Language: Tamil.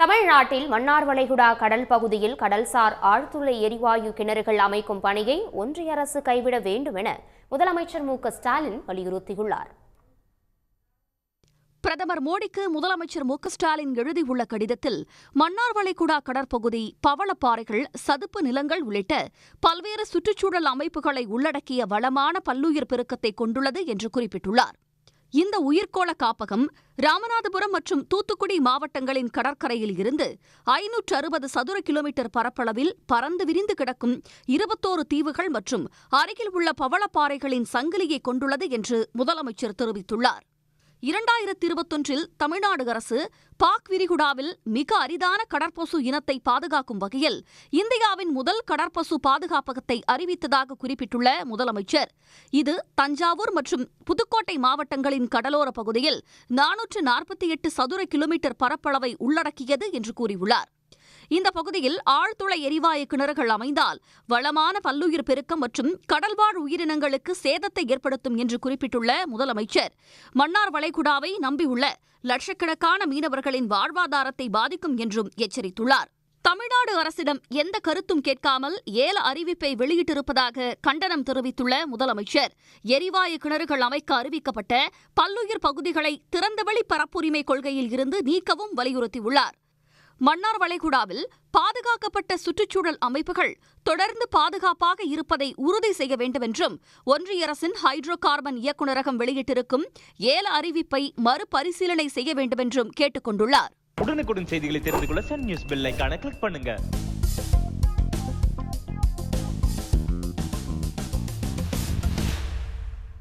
தமிழ்நாட்டில் மன்னார் வளைகுடா கடல் பகுதியில் கடல்சார் ஆழ்துளை எரிவாயு கிணறுகள் அமைக்கும் பணியை ஒன்றிய அரசு கைவிட வேண்டும் என முதலமைச்சர் மு ஸ்டாலின் வலியுறுத்தியுள்ளார். பிரதமர் மோடிக்கு முதலமைச்சர் மு ஸ்டாலின் எழுதியுள்ள கடிதத்தில் மன்னார் வளைகுடா கடற்பகுதி பவளப்பாறைகள் சதுப்பு நிலங்கள் உள்ளிட்ட பல்வேறு சுற்றுச்சூழல் அமைப்புகளை உள்ளடக்கிய வளமான பல்லுயிர் பெருக்கத்தை கொண்டுள்ளது என்று குறிப்பிட்டுள்ளார். இந்த உயிர்கோள காப்பகம் ராமநாதபுரம் மற்றும் தூத்துக்குடி மாவட்டங்களின் கடற்கரையில் இருந்து ஐநூற்று அறுபது சதுர கிலோமீட்டர் பரப்பளவில் பறந்து விரிந்து கிடக்கும் இருபத்தோரு தீவுகள் மற்றும் அருகில் உள்ள பவளப்பாறைகளின் சங்கிலியை கொண்டுள்ளது என்று முதலமைச்சர் தெரிவித்துள்ளார். இரண்டாயிரத்தி இருபத்தொன்றில் தமிழ்நாடு அரசு பாக் விரிகுடாவில் மிக அரிதான கடற்பசு இனத்தை பாதுகாக்கும் வகையில் இந்தியாவின் முதல் கடற்பசு பாதுகாப்பகத்தை அறிவித்ததாக குறிப்பிட்டுள்ள முதலமைச்சர் இது தஞ்சாவூர் மற்றும் புதுக்கோட்டை மாவட்டங்களின் கடலோர பகுதியில் நானூற்று நாற்பத்தி எட்டு சதுர கிலோமீட்டர் பரப்பளவை உள்ளடக்கியது என்று கூறியுள்ளார். இந்த பகுதியில் ஆழ்துளை எரிவாயு கிணறுகள் அமைந்தால் வளமான பல்லுயிர் பெருக்கம் மற்றும் கடல்வாழ் உயிரினங்களுக்கு சேதத்தை ஏற்படுத்தும் என்று குறிப்பிட்டுள்ள முதலமைச்சர். மன்னார் வளைகுடாவை நம்பியுள்ள லட்சக்கணக்கான மீனவர்களின் வாழ்வாதாரத்தை பாதிக்கும் என்றும் எச்சரித்துள்ளார். தமிழ்நாடு அரசிடம் எந்த கருத்தும் கேட்காமல் ஏல அறிவிப்பை வெளியிட்டிருப்பதாக கண்டனம் தெரிவித்துள்ள முதலமைச்சர். எரிவாயு கிணறுகள் அமைக்க அறிவிக்கப்பட்ட பல்லுயிர் பகுதிகளை திறந்தவெளி பரப்புரிமை கொள்கையில் இருந்து நீக்கவும் வலியுறுத்தியுள்ளார். மன்னார் வளைகுடாவில் பாதுகாக்கப்பட்ட சுற்றுச்சூழல் அமைப்புகள் தொடர்ந்து பாதுகாப்பாக இருப்பதை உறுதி செய்ய வேண்டுமென்றும் ஒன்றிய அரசின் ஹைட்ரோ கார்பன் இயக்குநரகம் வெளியிட்டிருக்கும் ஏல அறிவிப்பை மறுபரிசீலனை செய்ய வேண்டுமென்றும் கேட்டுக் கொண்டுள்ளார் உடனுக்குடன் செய்திகளை தெரிந்து கொள்ள சன் நியூஸ் பெல் கிளிக் பண்ணுங்க.